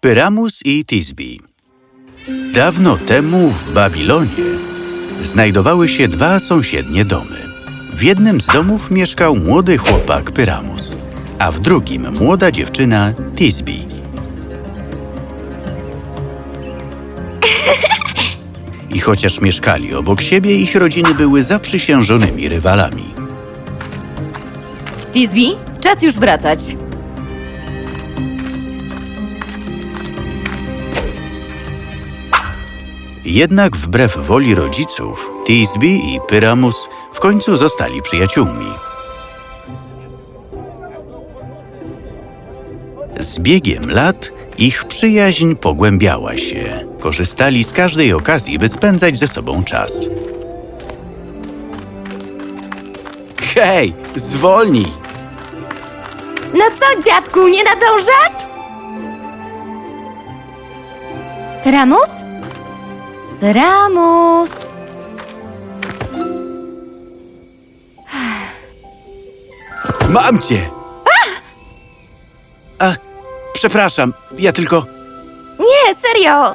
Pyramus i Tisbi Dawno temu w Babilonie znajdowały się dwa sąsiednie domy. W jednym z domów mieszkał młody chłopak Pyramus, a w drugim młoda dziewczyna Tisbi. I chociaż mieszkali obok siebie, ich rodziny były zaprzysiężonymi rywalami. Tisby, czas już wracać. Jednak wbrew woli rodziców, Tisby i Pyramus w końcu zostali przyjaciółmi. Z biegiem lat ich przyjaźń pogłębiała się. Korzystali z każdej okazji, by spędzać ze sobą czas. Hej, zwolnij! No co, dziadku, nie nadążasz? Ramus? Ramus! Mam cię! Przepraszam, ja tylko... Nie, serio!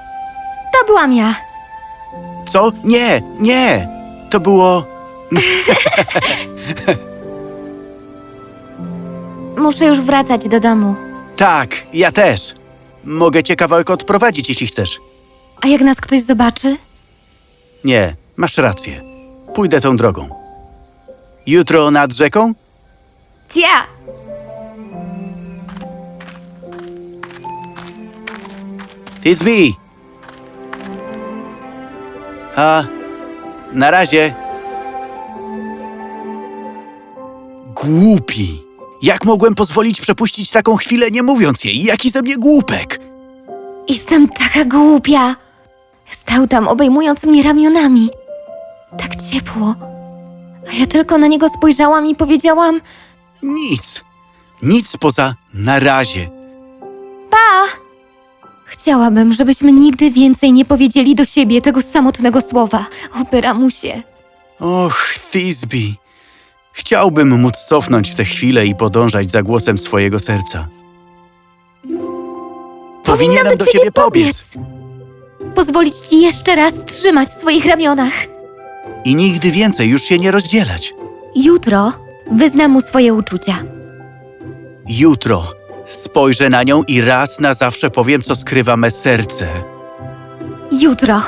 To byłam ja. Co? Nie, nie! To było... Muszę już wracać do domu. Tak, ja też. Mogę cię kawałek odprowadzić, jeśli chcesz. A jak nas ktoś zobaczy? Nie, masz rację. Pójdę tą drogą. Jutro nad rzeką? Cia! Tisby! A, na razie. Głupi! Jak mogłem pozwolić przepuścić taką chwilę, nie mówiąc jej? Jaki ze mnie głupek! Jestem taka głupia. Stał tam, obejmując mnie ramionami. Tak ciepło. A ja tylko na niego spojrzałam i powiedziałam: Nic. Nic poza na razie. Pa! Chciałabym, żebyśmy nigdy więcej nie powiedzieli do siebie tego samotnego słowa. O Pyramusie. Och, Thisby. Chciałbym móc cofnąć tę chwilę i podążać za głosem swojego serca. Powinienem do ciebie pobiec. Pozwolić ci jeszcze raz trzymać w swoich ramionach. I nigdy więcej już się nie rozdzielać. Jutro wyznam mu swoje uczucia. Jutro spojrzę na nią i raz na zawsze powiem, co skrywa me serce. Jutro.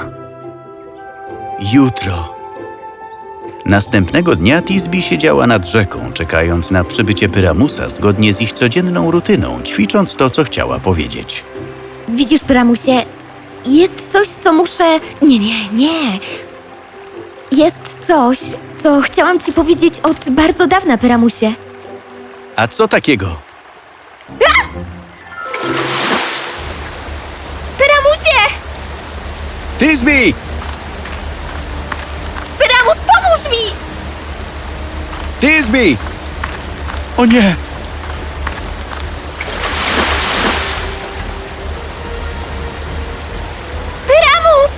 Jutro. Następnego dnia Tisby siedziała nad rzeką, czekając na przybycie Pyramusa zgodnie z ich codzienną rutyną, ćwicząc to, co chciała powiedzieć. Widzisz, Pyramusie, jest coś, co muszę. Nie, nie, nie. Jest coś, co chciałam ci powiedzieć od bardzo dawna, Pyramusie. A co takiego? Tisby! Pyramus, pomóż mi! Tisby! O nie! Pyramus!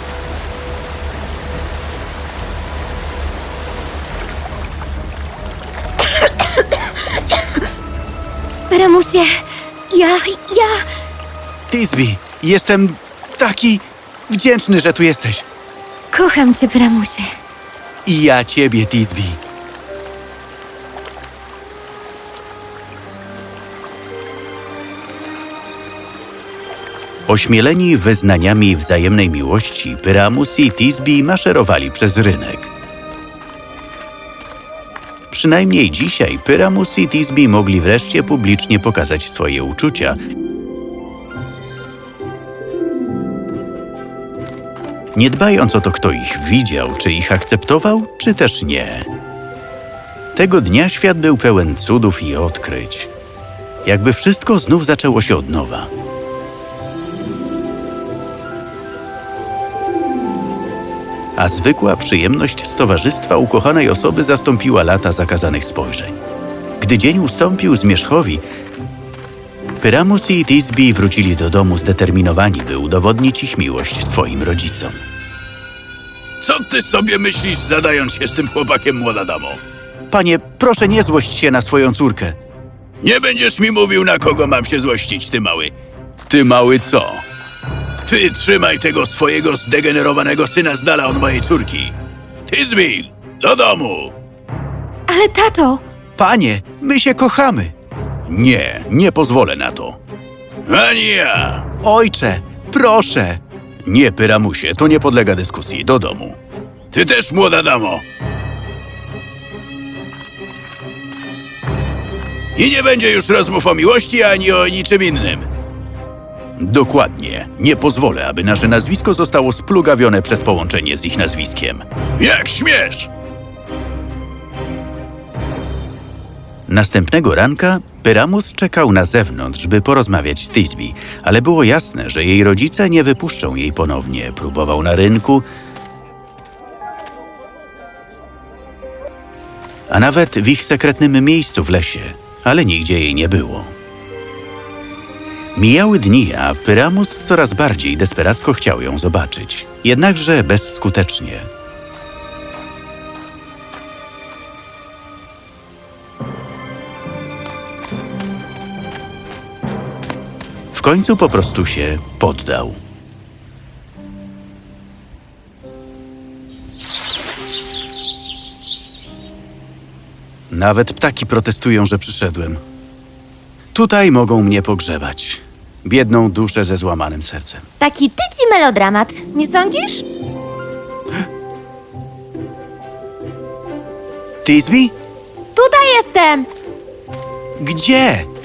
Pyramusie, ja, ja... Tisby, jestem taki wdzięczny, że tu jesteś. Kocham cię, Pyramusie. I ja ciebie, Tisby. Ośmieleni wyznaniami wzajemnej miłości, Pyramus i Tisby maszerowali przez rynek. Przynajmniej dzisiaj Pyramus i Tisby mogli wreszcie publicznie pokazać swoje uczucia. Nie dbając o to, kto ich widział, czy ich akceptował, czy też nie. Tego dnia świat był pełen cudów i odkryć. Jakby wszystko znów zaczęło się od nowa. A zwykła przyjemność z towarzystwa ukochanej osoby zastąpiła lata zakazanych spojrzeń. Gdy dzień ustąpił zmierzchowi, Pyramus i Tisby wrócili do domu zdeterminowani, by udowodnić ich miłość swoim rodzicom. Co ty sobie myślisz, zadając się z tym chłopakiem, młoda damo? Panie, proszę nie złość się na swoją córkę. Nie będziesz mi mówił, na kogo mam się złościć, ty mały. Ty mały co? Ty trzymaj tego swojego zdegenerowanego syna z dala od mojej córki. Tizbil, do domu! Ale tato, Panie, my się kochamy. Nie, nie pozwolę na to. Ani ja. Ojcze, proszę. Nie, Pyramusie, to nie podlega dyskusji. Do domu. Ty też, młoda damo. I nie będzie już rozmów o miłości ani o niczym innym. Dokładnie. Nie pozwolę, aby nasze nazwisko zostało splugawione przez połączenie z ich nazwiskiem. Jak śmiesz? Następnego ranka Pyramus czekał na zewnątrz, by porozmawiać z Tisby, ale było jasne, że jej rodzice nie wypuszczą jej ponownie. Próbował na rynku, a nawet w ich sekretnym miejscu w lesie, ale nigdzie jej nie było. Mijały dni, a Pyramus coraz bardziej desperacko chciał ją zobaczyć, jednakże bezskutecznie. Końcu po prostu się poddał. Nawet ptaki protestują, że przyszedłem. Tutaj mogą mnie pogrzebać. Biedną duszę ze złamanym sercem. taki tyci melodramat, nie sądzisz? Tisby? Tutaj jestem! Gdzie?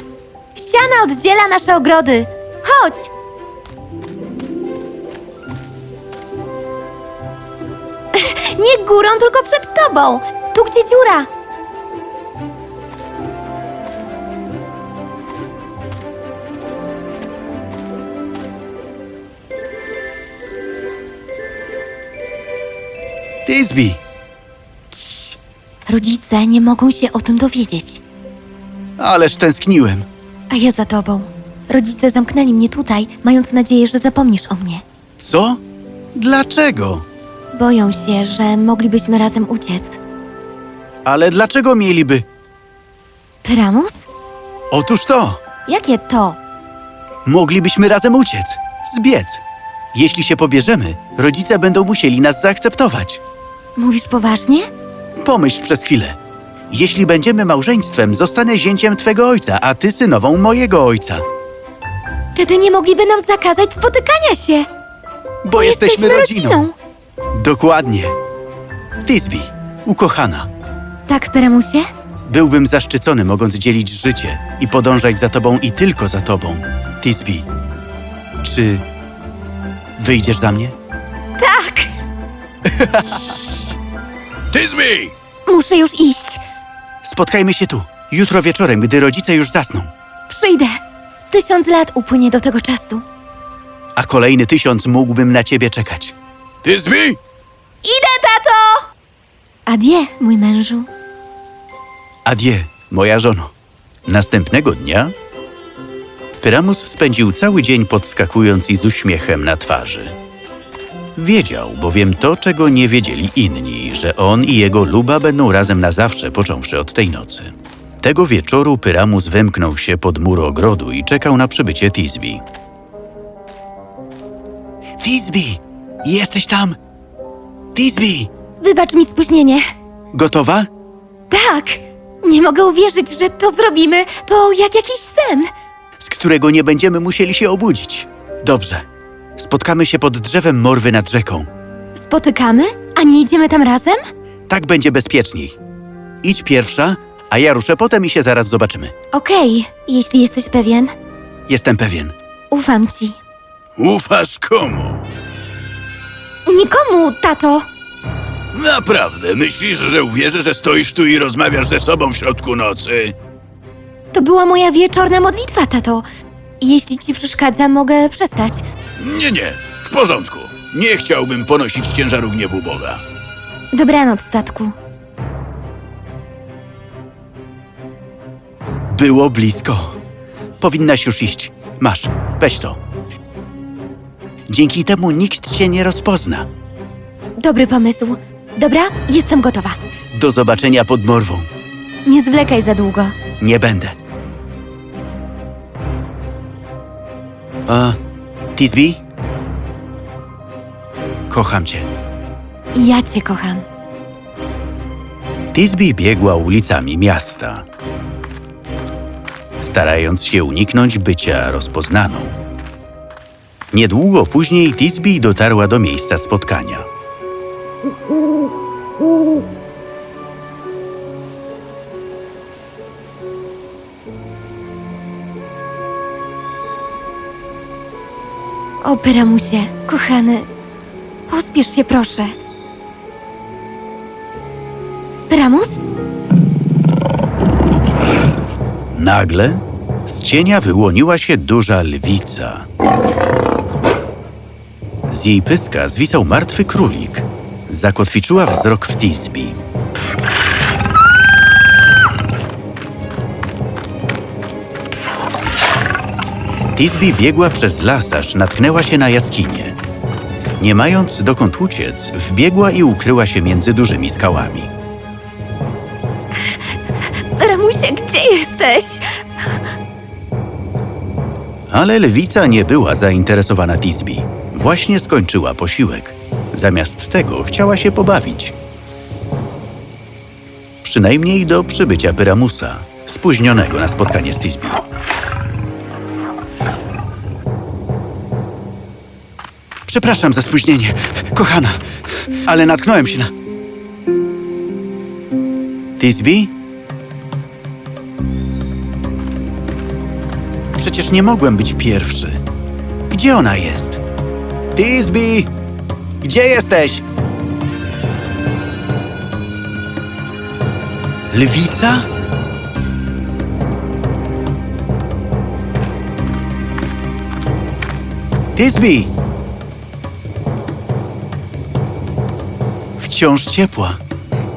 Ściana oddziela nasze ogrody. Chodź! Nie górą, tylko przed tobą. Tu, gdzie dziura. Tisby! Rodzice nie mogą się o tym dowiedzieć. Ależ tęskniłem. A ja za tobą. Rodzice zamknęli mnie tutaj, mając nadzieję, że zapomnisz o mnie. Co? Dlaczego? Boją się, że moglibyśmy razem uciec. Ale dlaczego mieliby? Pyramus? Otóż to! Jakie to? Moglibyśmy razem uciec, zbiec. Jeśli się pobierzemy, rodzice będą musieli nas zaakceptować. Mówisz poważnie? Pomyśl przez chwilę. Jeśli będziemy małżeństwem, zostanę zięciem twego ojca, a ty synową mojego ojca. Wtedy nie mogliby nam zakazać spotykania się. Bo, jesteśmy, rodziną. Dokładnie. Tisby, ukochana, Tak, Pyramusie? byłbym zaszczycony mogąc dzielić życie i podążać za tobą i tylko za tobą. Tisby, czy wyjdziesz za mnie? Tak! Tizby! Muszę już iść. Spotkajmy się tu, jutro wieczorem, gdy rodzice już zasną. Przyjdę. Tysiąc lat upłynie do tego czasu. A kolejny tysiąc mógłbym na ciebie czekać. Tizby! Idę, tato! Adie, mój mężu. Adieu, moja żono. Następnego dnia Pyramus spędził cały dzień podskakując i z uśmiechem na twarzy. Wiedział bowiem to, czego nie wiedzieli inni, że on i jego luba będą razem na zawsze, począwszy od tej nocy. Tego wieczoru Pyramus wymknął się pod mur ogrodu i czekał na przybycie Tisby. Tisby, jesteś tam? Tisby, Wybacz mi spóźnienie. gotowa? Tak! Nie mogę uwierzyć, że to zrobimy. To jak jakiś sen. z którego nie będziemy musieli się obudzić. Dobrze. Spotkamy się pod drzewem morwy nad rzeką. Spotykamy? A nie idziemy tam razem? Tak będzie bezpieczniej. Idź pierwsza, a ja ruszę potem i się zaraz zobaczymy. Okej, jeśli jesteś pewien. Jestem pewien. Ufam ci. Ufasz komu? Nikomu, tato. Naprawdę, myślisz, że uwierzę, że stoisz tu i rozmawiasz ze sobą w środku nocy? To była moja wieczorna modlitwa, tato. Jeśli ci przeszkadza, mogę przestać. Nie, nie, w porządku. Nie chciałbym ponosić ciężaru gniewu Boga. Dobranoc, statku. Było blisko. Powinnaś już iść. Masz, weź to. Dzięki temu nikt cię nie rozpozna. dobry pomysł. Dobra, jestem gotowa. Do zobaczenia pod morwą. Nie zwlekaj za długo. Nie będę. A, Tisby? Kocham cię. Ja cię kocham. Tisby biegła ulicami miasta, starając się uniknąć bycia rozpoznaną. Niedługo później Tisby dotarła do miejsca spotkania. O, Peramusie, kochany, pospiesz się proszę. Peramus? Nagle z cienia wyłoniła się duża lwica. Z jej pyska zwisał martwy królik. Zakotwiczyła wzrok w Tisby. Tisby biegła przez las, aż natknęła się na jaskinię. Nie mając dokąd uciec, wbiegła i ukryła się między dużymi skałami. Peramusie, gdzie jesteś? Ale lewica nie była zainteresowana Tisby. Właśnie skończyła posiłek. Zamiast tego chciała się pobawić. Przynajmniej do przybycia Pyramusa, spóźnionego na spotkanie z Tisby. Przepraszam za spóźnienie, kochana, ale natknąłem się na... Tisby? Przecież nie mogłem być pierwszy. Gdzie ona jest? Tisby! Gdzie jesteś? Lwica? Tisby! Wciąż ciepła.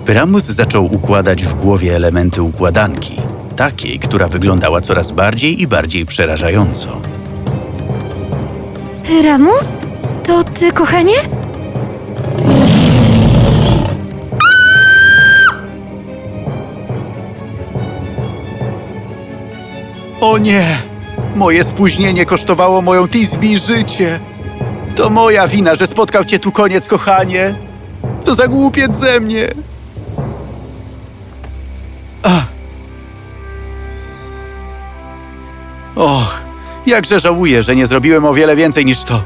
Pyramus zaczął układać w głowie elementy układanki, takiej, która wyglądała coraz bardziej i bardziej przerażająco. Peramus? To ty, kochanie? O nie! Moje spóźnienie kosztowało moją Tisby życie. To moja wina, że spotkał cię tu koniec, kochanie. Co za głupiec ze mnie. Ach. Och, jakże żałuję, że nie zrobiłem o wiele więcej niż to.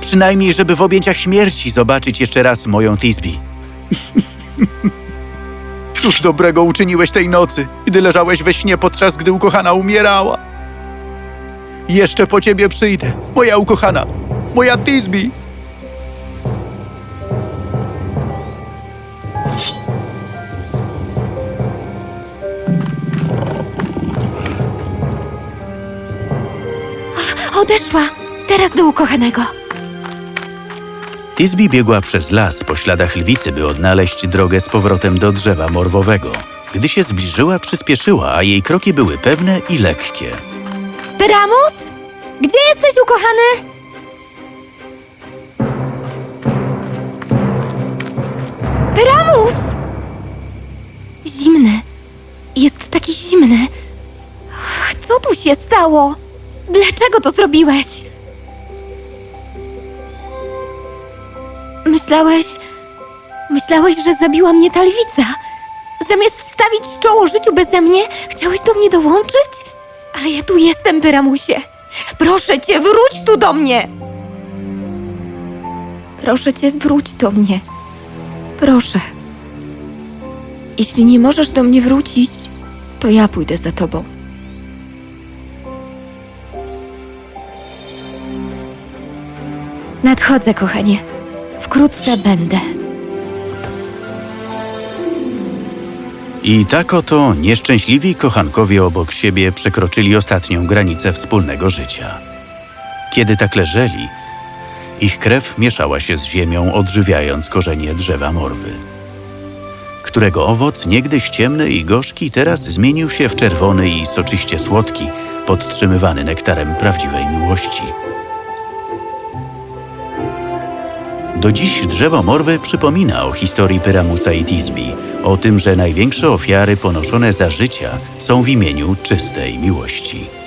Przynajmniej, żeby w objęciach śmierci zobaczyć jeszcze raz moją Tisby. Cóż dobrego uczyniłeś tej nocy, gdy leżałeś we śnie, podczas gdy ukochana umierała. Jeszcze po ciebie przyjdę, moja ukochana, moja Tisby. Odeszła. Teraz do ukochanego. Tisby biegła przez las po śladach lwicy, by odnaleźć drogę z powrotem do drzewa morwowego. Gdy się zbliżyła, przyspieszyła, a jej kroki były pewne i lekkie. Peramus? Gdzie jesteś, ukochany? Peramus! Zimny. Jest taki zimny. Ach, Co tu się stało? Dlaczego to zrobiłeś? Myślałeś... Myślałeś, że zabiła mnie ta lwica? Zamiast stawić czoło życiu beze mnie, chciałeś do mnie dołączyć? Ale ja tu jestem, Pyramusie. Proszę cię, wróć tu do mnie! Proszę cię, wróć do mnie. Proszę. Jeśli nie możesz do mnie wrócić, to ja pójdę za tobą. Nadchodzę, kochanie. Wkrótce będę. I tak oto nieszczęśliwi kochankowie obok siebie przekroczyli ostatnią granicę wspólnego życia. Kiedy tak leżeli, ich krew mieszała się z ziemią, odżywiając korzenie drzewa morwy, którego owoc, niegdyś ciemny i gorzki, teraz zmienił się w czerwony i soczyście słodki, podtrzymywany nektarem prawdziwej miłości. Do dziś drzewo Morwy przypomina o historii Pyramusa i Tisby, o tym, że największe ofiary ponoszone za życia są w imieniu czystej miłości.